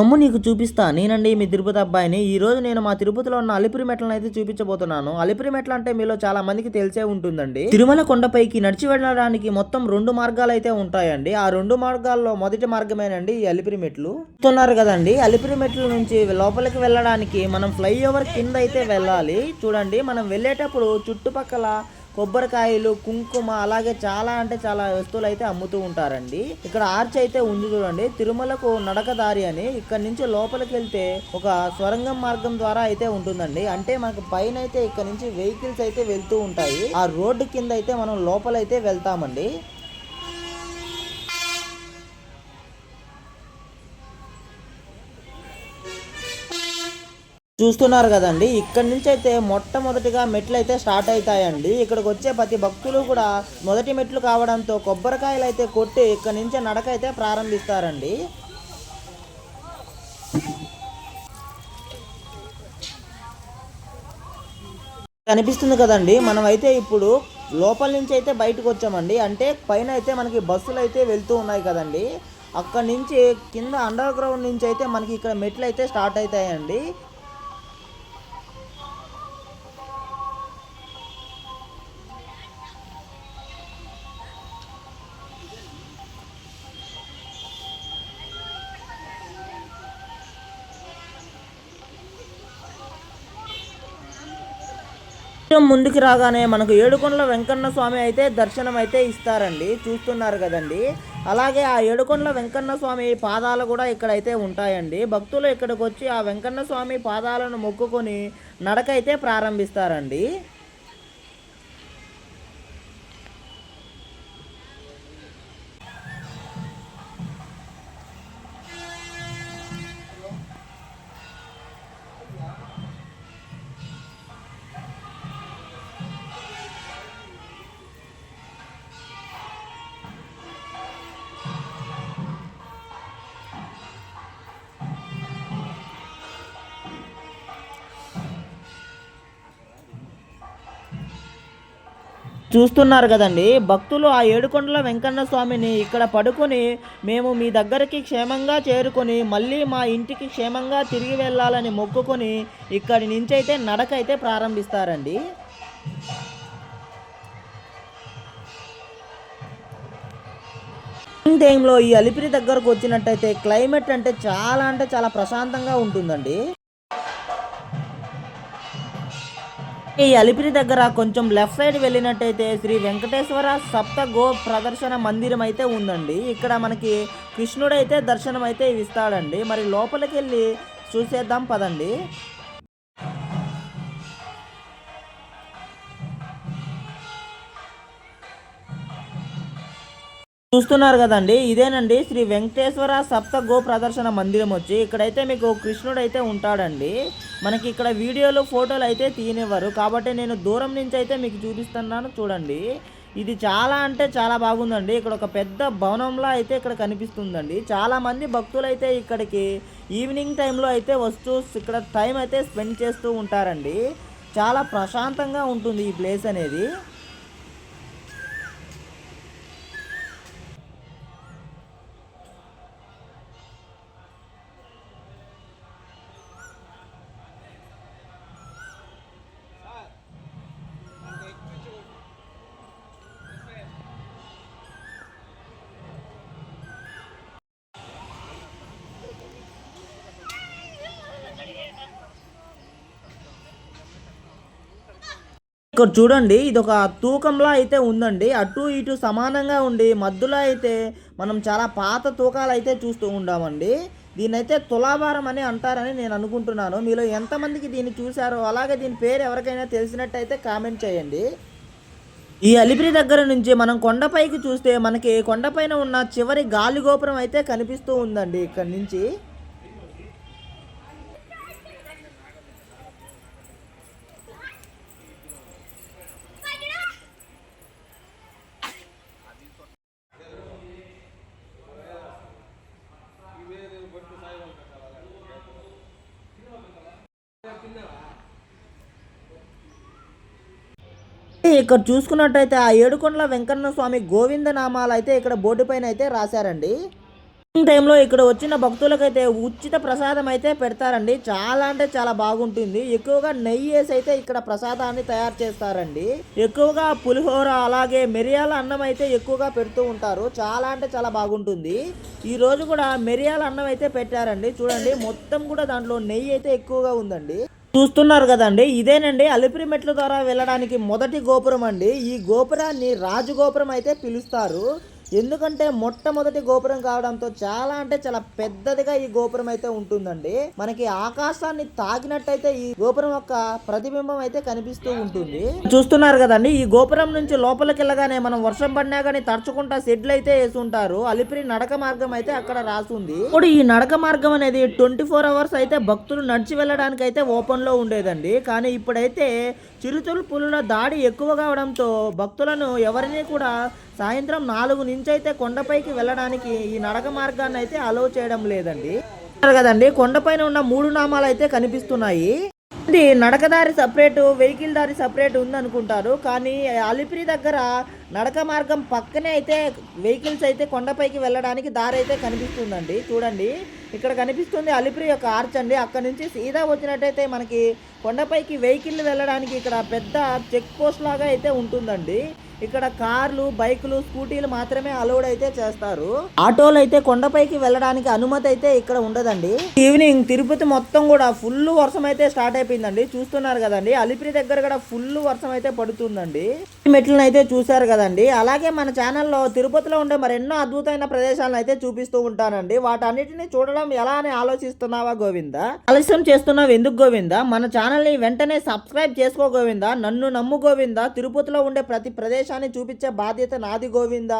అమ్ము నీకు చూపిస్తా. నేనండి మీ తిరుపతి అబ్బాయిని. ఈ రోజు నేను మా తిరుపతిలో ఉన్న అలిపిరి మెట్లను అయితే చూపించబోతున్నాను. అలిపిరి మెట్ల అంటే మీలో చాలా మందికి తెలిసే ఉంటుందండి. తిరుమల కొండపైకి నడిచి వెళ్ళడానికి మొత్తం రెండు మార్గాలు అయితే ఉంటాయండి. ఆ రెండు మార్గాల్లో మొదటి మార్గమేనండి ఈ అలిపిరి మెట్లు. చూస్తున్నారు కదండి అలిపిరి మెట్ల నుంచి లోపలికి వెళ్ళడానికి మనం ఫ్లైఓవర్ కింద అయితే వెళ్ళాలి. చూడండి మనం వెళ్ళేటప్పుడు చుట్టుపక్కల కొబ్బరికాయలు కుంకుమ అలాగే చాలా అంటే చాలా వస్తువులు అయితే అమ్ముతూ ఉంటారండి. ఇక్కడ ఆర్చ్ అయితే ఉంది చూడండి. తిరుమలకు నడక దారి అని ఇక్కడ నుంచి లోపలికి వెళ్తే ఒక స్వరంగం మార్గం ద్వారా అయితే ఉంటుందండి. అంటే మనకు పైన అయితే ఇక్కడ నుంచి వెహికల్స్ అయితే వెళ్తూ ఉంటాయి. ఆ రోడ్డు కింద అయితే మనం లోపలైతే వెళ్తామండి. చూస్తున్నారు కదండి. ఇక్కడ నుంచి అయితే మొట్టమొదటిగా మెట్లు అయితే స్టార్ట్ అవుతాయండి ఇక్కడికి వచ్చే ప్రతి భక్తులు కూడా మొదటి మెట్లు కావడంతో కొబ్బరికాయలు అయితే కొట్టి ఇక్కడ నుంచి నడక అయితే ప్రారంభిస్తారండి. కనిపిస్తుంది కదండి. మనమైతే ఇప్పుడు లోపల నుంచి అయితే బయటకు వచ్చామండి అంటే పైన అయితే మనకి బస్సులు అయితే వెళ్తూ ఉన్నాయి కదండి. అక్కడ నుంచి కింద అండర్ గ్రౌండ్ నుంచి అయితే మనకి ఇక్కడ మెట్లు అయితే స్టార్ట్ అవుతాయండి కొంచెం ముందుకు రాగానే మనకు ఏడుకొండల వెంకన్న స్వామి అయితే దర్శనం అయితే ఇస్తారండి. చూస్తున్నారు కదండి. అలాగే ఆ ఏడుకొండల వెంకన్న స్వామి పాదాలు కూడా ఇక్కడైతే ఉంటాయండి. భక్తులు ఇక్కడికి వచ్చి ఆ వెంకన్న స్వామి పాదాలను మొక్కుకొని నడక అయితే ప్రారంభిస్తారండి. చూస్తున్నారు కదండి. భక్తులు ఆ ఏడుకొండల వెంకన్న స్వామిని ఇక్కడ పడుకొని మేము మీ దగ్గరికి క్షేమంగా చేరుకొని మళ్ళీ మా ఇంటికి క్షేమంగా తిరిగి వెళ్ళాలని మొక్కుకొని ఇక్కడి నుంచి అయితే నడక అయితే ప్రారంభిస్తారండి టైంలో ఈ అలిపిరి దగ్గరకు వచ్చినట్టయితే క్లైమేట్ అంటే చాలా అంటే చాలా ప్రశాంతంగా ఉంటుందండి. ఈ అలిపిరి దగ్గర కొంచెం లెఫ్ట్ సైడ్ వెళ్ళినట్టయితే శ్రీ వెంకటేశ్వర సప్త గో ప్రదర్శన మందిరం అయితే ఉందండి. ఇక్కడ మనకి కృష్ణుడు దర్శనం అయితే ఇస్తాడండి. మరి లోపలికి వెళ్ళి చూసేద్దాం పదండి. చూస్తున్నారు కదండి. ఇదేనండి శ్రీ వెంకటేశ్వర సప్త గో ప్రదర్శన మందిరం వచ్చి ఇక్కడైతే మీకు కృష్ణుడు అయితే ఉంటాడండి. మనకి ఇక్కడ వీడియోలు ఫోటోలు అయితే తీయనివ్వరు. కాబట్టి నేను దూరం నుంచి అయితే మీకు చూపిస్తున్నాను చూడండి. ఇది చాలా అంటే చాలా బాగుందండి. ఇక్కడ ఒక పెద్ద భవనంలో అయితే ఇక్కడ కనిపిస్తుందండి. చాలా మంది భక్తులు అయితే ఇక్కడికి ఈవినింగ్ టైంలో అయితే వస్తూ ఇక్కడ టైం అయితే స్పెండ్ చేస్తూ ఉంటారండి. చాలా ప్రశాంతంగా ఉంటుంది ఈ ప్లేస్ అనేది. ఇక్కడ చూడండి ఇది ఒక తూకంలా అయితే ఉందండి. అటు ఇటు సమానంగా ఉండి మధ్యలో అయితే మనం చాలా పాత తూకాలు అయితే చూస్తూ ఉండామండి. దీనైతే తులాభారం అని అంటారని నేను అనుకుంటున్నాను. మీలో ఎంతమందికి దీన్ని చూశారో అలాగే దీని పేరు ఎవరికైనా తెలిసినట్టయితే కామెంట్ చేయండి. ఈ అలిపిరి దగ్గర నుంచి మనం కొండపైకి చూస్తే మనకి కొండపైన ఉన్న చివరి గాలి గోపురం అయితే కనిపిస్తూ ఉందండి ఇక్కడ నుంచి. ఇక్కడ చూసుకున్నట్టయితే ఆ ఏడుకొండల వెంకన్న స్వామి గోవింద నామాలు అయితే ఇక్కడ బోర్డు పైన అయితే రాశారండి టైంలో ఇక్కడ వచ్చిన భక్తులకైతే ఉచిత ప్రసాదం అయితే పెడతారండి. చాలా అంటే చాలా బాగుంటుంది. ఎక్కువగా నెయ్యి వేసి అయితే ఇక్కడ ప్రసాదాన్ని తయారు చేస్తారండి. ఎక్కువగా పులిహోర అలాగే మిరియాల అన్నం అయితే ఎక్కువగా పెడుతూ ఉంటారు. చాలా అంటే చాలా బాగుంటుంది. ఈ రోజు కూడా మిరియాల అన్నం అయితే పెట్టారండి. చూడండి మొత్తం కూడా దాంట్లో నెయ్యి అయితే ఎక్కువగా ఉందండి. చూస్తున్నారు కదండి. ఇదేనండి అలిపిరి మెట్ల ద్వారా వెళ్ళడానికి మొదటి గోపురం అండి ఈ గోపురాన్ని రాజగోపురం అయితే పిలుస్తారు. ఎందుకంటే మొట్టమొదటి గోపురం కావడంతో చాలా అంటే చాలా పెద్దదిగా ఈ గోపురం అయితే ఉంటుందండి. మనకి ఆకాశాన్ని తాకినట్టయితే ఈ గోపురం యొక్క ప్రతిబింబం అయితే కనిపిస్తూ ఉంటుంది. చూస్తున్నారు కదండి ఈ గోపురం నుంచి లోపలికి వెళ్ళగానే మనం వర్షం పడినా కానీ తడుచుకుంటా షెడ్లు అయితే వేసి ఉంటారు అలిపిరి నడక మార్గం అయితే అక్కడ రాసుంది. ఇప్పుడు ఈ నడక మార్గం అనేది ట్వంటీ ఫోర్ అవర్స్ అయితే భక్తులు నడిచి వెళ్ళడానికి అయితే ఓపెన్లో ఉండేదండి. కానీ ఇప్పుడైతే చిరుతులు పులుల దాడి ఎక్కువ కావడంతో భక్తులను ఎవరిని కూడా సాయంత్రం నాలుగు నుంచి అయితే కొండపైకి వెళ్ళడానికి ఈ నడక మార్గాన్ని అయితే అలౌ చేయడం లేదండి. కదండి కొండపైన ఉన్న మూడు నామాలు అయితే కనిపిస్తున్నాయి. ఇది నడకదారి సపరేటు వెహికల్ దారి సపరేట్ ఉందనుకుంటారు కానీ అలిపిరి దగ్గర నడక మార్గం పక్కనే అయితే వెహికల్స్ అయితే కొండపైకి వెళ్ళడానికి దారి అయితే కనిపిస్తుందండి. చూడండి ఇక్కడ కనిపిస్తుంది అలిపిరి యొక్క ఆర్చ్ అండి. అక్కడ నుంచి సీదా వచ్చినట్టయితే మనకి కొండపైకి వెహికల్ వెళ్ళడానికి ఇక్కడ పెద్ద చెక్ పోస్ట్ లాగా అయితే ఉంటుందండి. ఇక్కడ కార్లు బైకులు స్కూటీలు మాత్రమే అలౌడ్ అయితే చేస్తారు. ఆటోలు అయితే కొండపైకి వెళ్ళడానికి అనుమతి అయితే ఇక్కడ ఉండదండి. ఈవినింగ్ తిరుపతి మొత్తం కూడా ఫుల్ వర్షం అయితే స్టార్ట్ అయిపోయిందండి. చూస్తున్నారు కదండి అలిపిరి దగ్గర కూడా ఫుల్ వర్షం అయితే పడుతుందండి. మెట్లను అయితే చూశారు కదండి. అలాగే మన ఛానల్లో తిరుపతిలో ఉండే మరెన్నో అద్భుతమైన ప్రదేశాలను అయితే చూపిస్తూ ఉంటానండి. వాటన్నిటిని చూడడం ఎలా అని ఆలోచిస్తున్నావా గోవింద? ఆలస్యం చేస్తున్నావు ఎందుకు గోవింద? మన ఛానల్ని వెంటనే సబ్స్క్రైబ్ చేసుకో గోవింద. నన్ను నమ్ము గోవింద. తిరుపతిలో ఉండే ప్రతి ప్రదేశం ప్రదేశాన్ని చూపించే బాధ్యత నాది గోవింద?